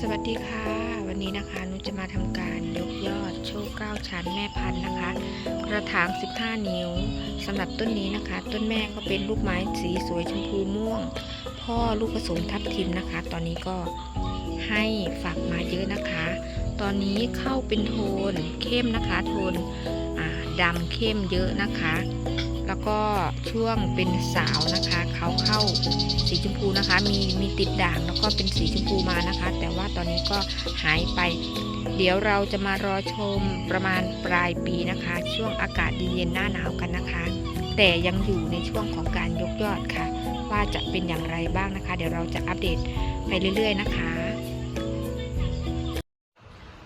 สวัสดีค่ะ วันนี้นะคะนุจะมาทำการยกยอดโชคเก้าชั้นแม่พันธุ์นะคะ กระถาง 15 นิ้วสำหรับต้นนี้นะคะ ต้นแม่ก็เป็นลูกไม้สีสวยชมพูม่วง พ่อลูกผสมทับทิมนะคะ ตอนนี้ก็ให้ฝักมาเยอะนะคะ ตอนนี้เข้าเป็นโทนเข้มนะคะ โทนอ่าดำเข้มเยอะนะคะ แล้วก็ช่วงเป็นสาวนะคะเขาเข้าสีชมพูนะคะ มีมีติดด่างแล้วก็เป็นสีชมพูมานะคะ แต่ว่าตอนนี้ก็หายไป เดี๋ยวเราจะมารอชมประมาณปลายปีนะคะ ช่วงอากาศเย็นๆหน้าหนาวกันนะคะ แต่ยังอยู่ในช่วงของการยกยอดค่ะ ว่าจะเป็นอย่างไรบ้างนะคะ เดี๋ยวเราจะอัปเดตไปเรื่อย ๆ นะคะ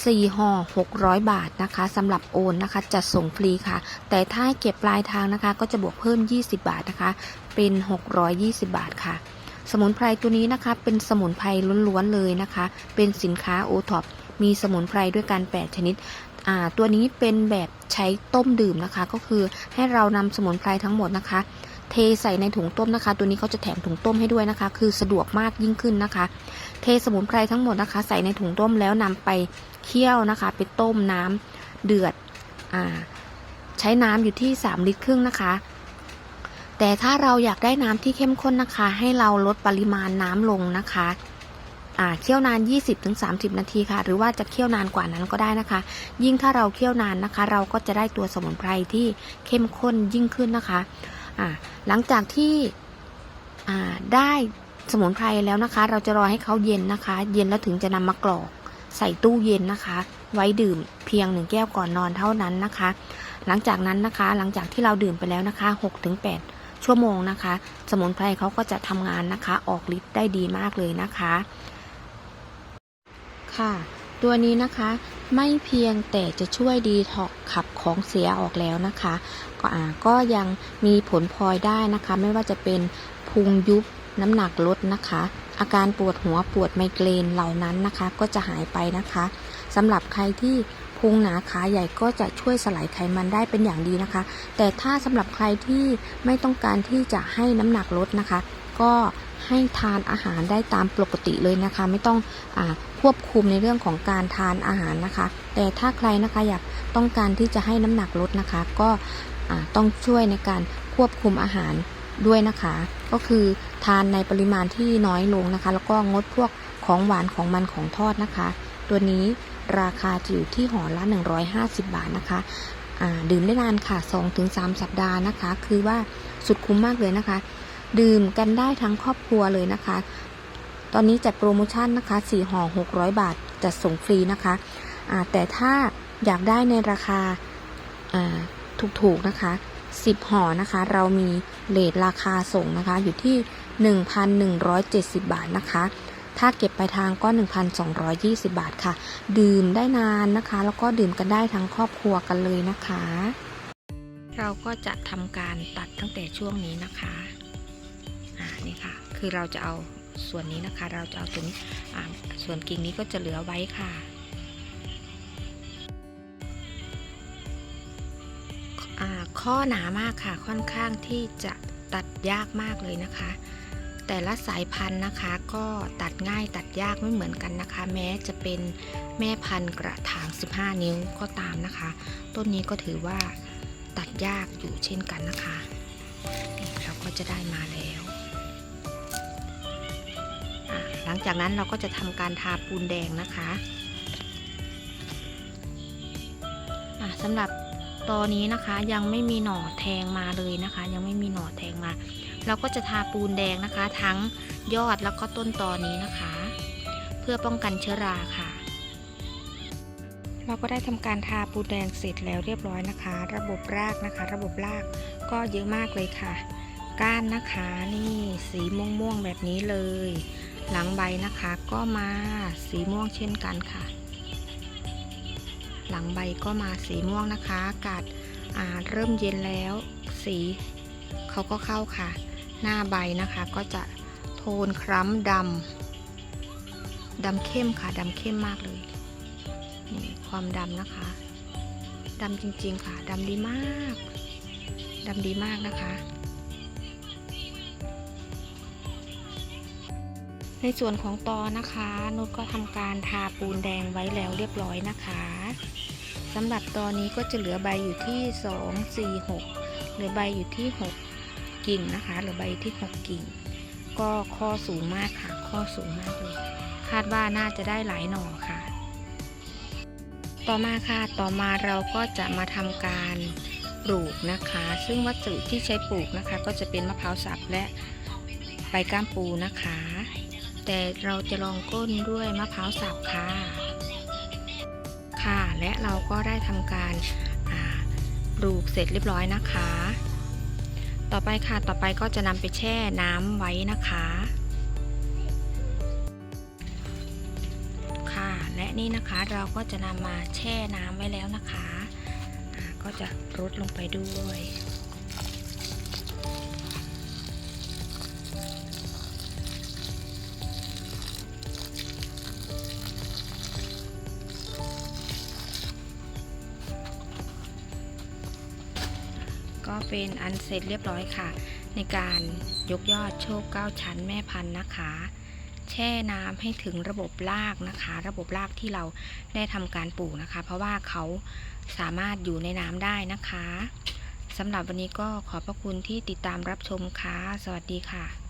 4ห่อ600 บาทนะคะสำหรับโอนนะคะจัดส่งฟรีค่ะ แต่ถ้าเก็บปลายทางนะคะ ก็จะบวกเพิ่ม 20 บาทนะคะ เป็น 620 บาทค่ะ สมุนไพรตัวนี้นะคะ เป็นสมุนไพรล้วนๆเลยนะคะ เป็นสินค้าโอท็อปมีสมุนไพรด้วยกัน 8 ชนิดอ่าตัวนี้เป็นแบบใช้ต้มดื่มนะคะ ก็คือให้เรานำสมุนไพรทั้งหมดนะคะ เทใส่ในถุงต้มนะคะ ตัวนี้เขาจะแถมถุงต้มให้ด้วยนะคะ คือสะดวกมากยิ่งขึ้นนะคะ เทสมุนไพรทั้งหมดนะคะ ใส่ในถุงต้มแล้วนำไปเคี่ยวนะคะ ไปต้มน้ำเดือดอ่าใช้น้ำอยู่ที่ 3 ลิตรครึ่งนะคะ แต่ถ้าเราอยากได้น้ำที่เข้มข้นนะคะ ให้เราลดปริมาณน้ำลงนะคะเคี่ยวนาน 20-30 นาทีค่ะ หรือว่าจะเคี่ยวนานกว่านั้นก็ได้นะคะ ยิ่งถ้าเราเคี่ยวนานนะคะ เราก็จะได้ตัวสมุนไพรที่เข้มข้นยิ่งขึ้นนะคะ หลังจากที่ได้ สมุนไพรแล้วนะคะ เราจะรอให้เขาเย็นนะคะ เย็นแล้วถึงจะนำมากรอกใส่ตู้เย็นนะคะ ไว้ดื่มเพียงหนึ่งแก้วก่อนนอนเท่านั้นนะคะ หลังจากนั้นนะคะ หลังจากที่เราดื่มไปแล้วนะคะ6-8ชั่วโมงนะคะ สมุนไพรเขาก็จะทำงานนะคะ ออกฤทธิ์ได้ดีมากเลยนะคะ ค่ะ ตัวนี้นะคะไม่เพียงแต่จะช่วยดีท็อกขับของเสียออกแล้วนะคะ ก็อ่าก็ยังมีผลพลอยได้นะคะ ไม่ว่าจะเป็นพุงยุบ น้ำหนักลดนะคะ อาการปวดหัวปวดไมเกรนเหล่านั้นนะคะ ก็จะหายไปนะคะสำหรับใครที่พุงหนาขาใหญ่ก็จะช่วยสลายไขมันได้เป็นอย่างดีนะคะ แต่ถ้าสำหรับใครที่ไม่ต้องการที่จะให้น้ำหนักลดนะคะ ก็ให้ทานอาหารได้ตามปกติเลยนะคะ ไม่ต้องอควบคุมในเรื่องของการทานอาหารนะคะ แต่ถ้าใครนะคะอยากต้องการที่จะให้น้ำหนักลดนะคะ ก็ต้องช่วยในการควบคุมอาหาร ด้วยนะคะ ก็คือทานในปริมาณที่น้อยลงนะคะ แล้วก็งดพวกของหวานของมันของทอดนะคะ ตัวนี้ราคาจะอยู่ที่ห่อละ 150 บาทนะคะดื่มได้นานค่ะ 2-3 สัปดาห์นะคะ คือว่าสุดคุ้มมากเลยนะคะ ดื่มกันได้ทั้งครอบครัวเลยนะคะ ตอนนี้จัดโปรโมชั่นนะคะ4ห่อ600 บาทจัดส่งฟรีนะคะแต่ถ้าอยากได้ในราคาถูกๆนะคะ 10ห่อนะคะ เรามีเลทราคาส่งนะคะ อยู่ที่ 1,170 บาทนะคะ ถ้าเก็บไปทางก็ 1,220 บาทค่ะ ดื่มได้นานนะคะ แล้วก็ดื่มกันได้ทั้งครอบครัวกันเลยนะคะ เราก็จะทำการตัดตั้งแต่ช่วงนี้นะคะอ่านี่ค่ะ คือเราจะเอาส่วนนี้นะคะ เราจะเอาตัวนี้ส่วนกิ่งนี้ก็จะเหลือไว้ค่ะ ข้อหนามากค่ะค่อนข้างที่จะตัดยากมากเลยนะคะ แต่ละสายพันธุ์นะคะก็ตัดง่ายตัดยากไม่เหมือนกันนะคะ แม้จะเป็นแม่พันธุ์กระถาง 15 นิ้วก็ตามนะคะ ต้นนี้ก็ถือว่าตัดยากอยู่เช่นกันนะคะนี่เราก็จะได้มาแล้วหลังจากนั้นเราก็จะทำการทาปูนแดงนะคะะสำหรับ ตอนนี้นะคะยังไม่มีหน่อแทงมาเลยนะคะ ยังไม่มีหน่อแทงมา เราก็จะทาปูนแดงนะคะ ทั้งยอดแล้วก็ต้นตอนี้นะคะ เพื่อป้องกันเชื้อราค่ะ เราก็ได้ทำการทาปูนแดงเสร็จแล้วเรียบร้อยนะคะ ระบบรากนะคะ ระบบรากก็เยอะมากเลยค่ะ ก้านนะคะนี่สีม่วงๆแบบนี้เลย หลังใบนะคะก็มาสีม่วงเช่นกันค่ะ หลังใบก็มาสีม่วงนะคะ อากาศาเริ่มเย็นแล้ว สีเขาก็เข้าค่ะ หน้าใบนะคะก็จะโทนคล้ำดำดำเข้มค่ะดำเข้มมากเลยนี่ความดำนะคะดำจริงๆค่ะดำดีมากดำดีมากนะคะ ในส่วนของตอนะคะนุชก็ทำการทาปูนแดงไว้แล้วเรียบร้อยนะคะสำหรับตอนนี้ก็จะเหลือใบอยู่ที่ 2 4 6 เหลือใบอยู่ที่ 6 กิ่งนะคะ เหลือใบที่ 6 กิ่ง ก็ข้อสูงมากค่ะ ข้อสูงมากเลย คาดว่าน่าจะได้หลายหน่อค่ะ ต่อมาค่ะ ต่อมาเราก็จะมาทำการปลูกนะคะ ซึ่งวัสดุที่ใช้ปลูกนะคะ ก็จะเป็นมะพร้าวสับและใบก้ามปูนะคะ แต่เราจะลองก้นด้วยมะพร้าวสับค่ะ ค่ะ และเราก็ได้ทำการปลูกเสร็จเรียบร้อยนะคะ ต่อไปค่ะ ต่อไปก็จะนำไปแช่น้ำไว้นะคะ ค่ะ และนี่นะคะเราก็จะนำมาแช่น้ำไว้แล้วนะคะ ก็จะรดลงไปด้วย เป็นอันเสร็จเรียบร้อยค่ะ ในการยกยอดโชคเก้าชั้นแม่พันธุ์นะคะ แช่น้ำให้ถึงระบบรากนะคะ ระบบรากที่เราได้ทำการปลูกนะคะ เพราะว่าเขาสามารถอยู่ในน้ำได้นะคะสำหรับวันนี้ก็ขอบพระคุณที่ติดตามรับชมค่ะ สวัสดีค่ะ